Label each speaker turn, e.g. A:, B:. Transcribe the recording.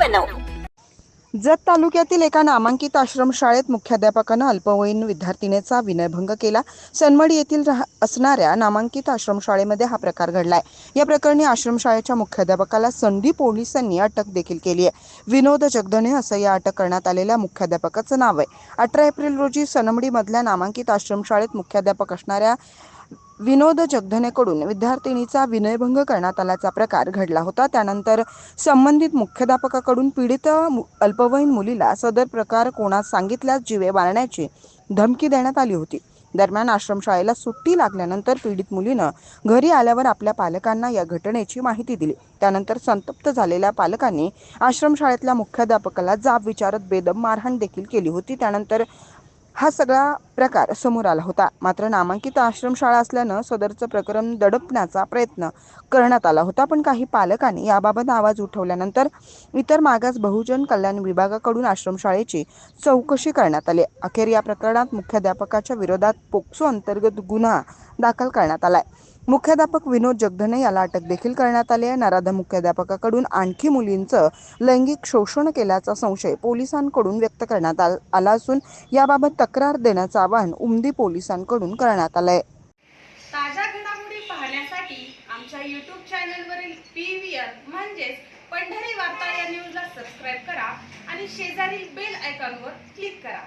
A: बनव.
B: जत तालुक्यातील एका नामांकित आश्रमशाळेत मुख्याध्यापकानं अल्पवयीन विद्यार्थिनीचा विनयभंग केला. सनमडी येथील राह- असणाऱ्या नामांकित आश्रमशाळेमध्ये हा प्रकार घडलाय. या प्रकरणी आश्रमशाळेच्या मुख्याध्यापकाला संधी पोलिसांनी अटक देखील केली आहे. विनोद जगदणे असं या अटक करण्यात आलेल्या मुख्याध्यापकाचं नाव आहे. अठरा एप्रिल रोजी सनमडीमधल्या नामांकित आश्रमशाळेत मुख्याध्यापक असणाऱ्या विनोद जगधनेकडून विद्यार्थिनीचा विनयभंग करण्यात आल्याचा प्रकार घडला होता. त्यानंतर संबंधित मुख्याध्यापकाकडून पीडित अल्पवयीन मुलीला सदर प्रकार कोणास सांगितल्यास जीवे मारण्याची धमकी देण्यात आली होती. दरम्यान आश्रमशाळेला सुट्टी लागल्यानंतर पीडित मुलीनं घरी आल्यावर आपल्या पालकांना या घटनेची माहिती दिली. त्यानंतर संतप्त झालेल्या पालकांनी आश्रमशाळेतल्या मुख्याध्यापकाला जाब विचारत बेदम मारहाण देखील केली होती. त्यानंतर हा सगळा प्रकार समोर आला होता. मात्र नामांकित आश्रमशाळा असल्यानं सदरचं प्रकरण दडपण्याचा प्रयत्न करण्यात आला होता. पण काही पालकांनी याबाबत आवाज उठवल्यानंतर इतर मागास बहुजन कल्याण विभागाकडून आश्रमशाळेची चौकशी करण्यात आली. अखेर या प्रकरणात मुख्याध्यापकाच्या विरोधात पोक्सो अंतर्गत गुन्हा दाखल करण्यात आलाय. मुख्याध्यापक विनोद जगधने याला अटक देखील करण्यात आली आहे. नराधा मुख्याध्यापकाकडून आणखी मुलींचं लैंगिक शोषण केल्याचा संशय पोलिसांकडून व्यक्त करण्यात आला असून याबाबत तक्रार देण्याचं आवाहन उमदी पोलिसांकडून करण्यात आलं आहे
C: ताज्या घडामोडी पाहण्यासाठी आमच्या यूट्यूब चॅनलवरील पी व्ही आर म्हणजेच पंढरी वार्ता या न्यूजला सबस्क्राईब करा आणि शेजारील बेल आयकॉनवर क्लिक करा.